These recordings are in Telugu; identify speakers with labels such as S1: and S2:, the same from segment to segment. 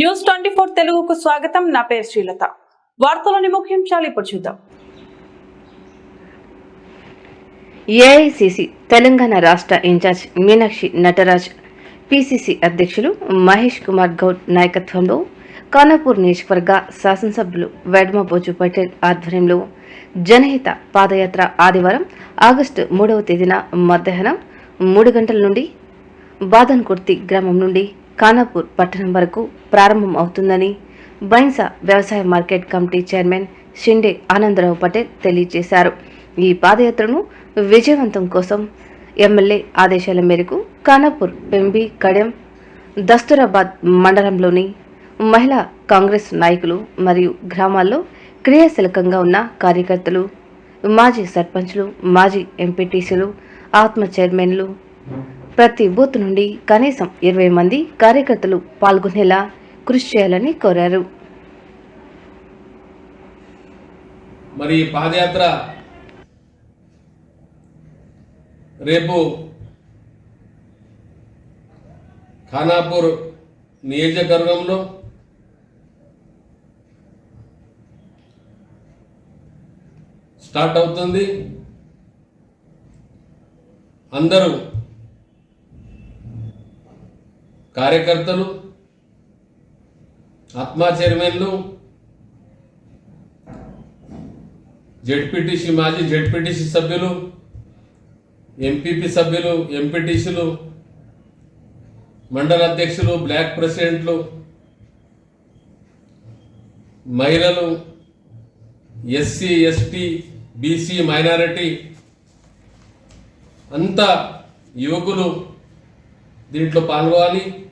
S1: న్యూస్ ట్వంటీ ఫోర్ తెలుగుకు స్వాగతం. నా పేరు శ్రీలత. వార్తలోని ముఖ్యాంశాలు ఇప్పుడు చూద్దాం.
S2: ఏఐసిసి తెలంగాణ రాష్ట్ర ఇన్ఛార్జ్ మీనాక్షి నటరాజ్ పిసిసి అధ్యక్షులు మహేష్ కుమార్ గౌడ్ నాయకత్వంలో ఖానాపూర్ నియోజకవర్గ శాసనసభ్యులు వెడ్మబోజు పటేల్ ఆధ్వర్యంలో జనహిత పాదయాత్ర ఆదివారం ఆగస్టు మూడవ తేదీన మధ్యాహ్నం మూడు గంటల నుండి బాదన్కుర్తి గ్రామం నుండి ఖానాపూర్ పట్టణం వరకు ప్రారంభం అవుతుందని బైన్సా వ్యవసాయ market committee chairman Shinde Anandrao Patel తెలియజేశారు. ఈ పాదయాత్రను విజయవంతం కోసం ఎమ్మెల్యే ఆదేశాల మేరకు ఖానాపూర్ పెంబి కడెం దస్తూరాబాద్ మండలంలోని మహిళా కాంగ్రెస్ నాయకులు మరియు గ్రామాల్లో క్రియాశీలకంగా ఉన్న కార్యకర్తలు మాజీ సర్పంచ్లు మాజీ ఎంపీటీసీలు ఆత్మ చైర్మన్లు ప్రతి బూత్ నుండి కనీసం ఇరవై మంది కార్యకర్తలు పాల్గొనేలా కృషి చేయాలని కోరారు.
S3: మరి పాదయాత్ర రేపు ఖానాపూర్ నియోజకవర్గంలో స్టార్ట్ అవుతుంది. అందరూ కార్యకర్తలు ఆత్మా చైర్మన్లు జెడ్పీటీసీ మాజీ జెడ్పీటీసీ సభ్యులు ఎంపీపీ సభ్యులు ఎంపీటీసీలు మండల అధ్యక్షులు బ్లాక్ ప్రెసిడెంట్లు మహిళలు ఎస్సీ ఎస్టీ బీసీ మైనారిటీ అంతా యువకులు దీంట్లో పాల్గొవాలి.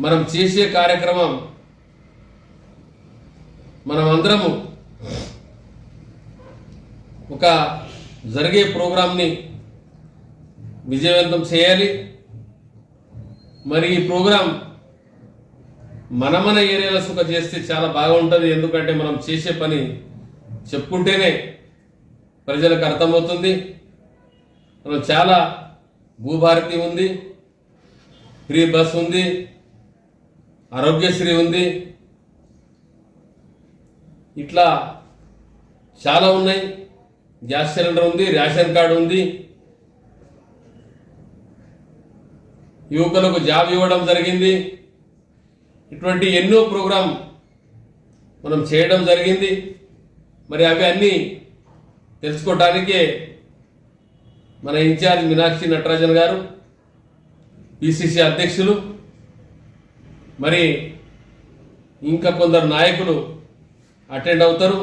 S3: మనం చేసే కార్యక్రమం మనం అందరము ఒక జరిగే ప్రోగ్రాంని విజయవంతం చేయాలి. మరి ఈ ప్రోగ్రాం మన మన ఏరియాలో సుఖ చేస్తే చాలా బాగుంటుంది. ఎందుకంటే మనం చేసే పని చెప్పుకుంటేనే ప్రజలకు అర్థమవుతుంది. మనం చాలా భూభారతి ఉంది ఫ్రీ బస్ ఉంది ఆరోగ్యశ్రీ ఉంది. ఇట్లా చాలా ఉన్నాయి. గ్యాస్ సిలిండర్ ఉంది రేషన్ కార్డు ఉంది. యువకులకు జాబ్ ఇవ్వడం జరిగింది. ఇటువంటి ఎన్నో ప్రోగ్రాం మనం చేయడం జరిగింది. మరి అవి అన్నీ తెలుసుకోవటానికే మన ఇన్ఛార్జ్ మీనాక్షి నటరాజన్ గారు పిసిసి అధ్యక్షులు మరి ఇంకా కొందరు నాయకులు అటెండ్ అవుతారు.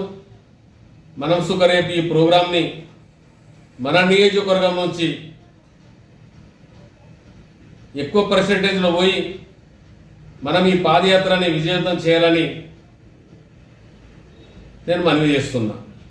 S3: మనం సుఖ రేపు ఈ ప్రోగ్రాంని మన నియోజకవర్గం నుంచి ఎక్కువ పర్సెంటేజ్లో పోయి మనం ఈ పాదయాత్రని విజయవంతం చేయాలని నేను మనవి చేస్తున్నా.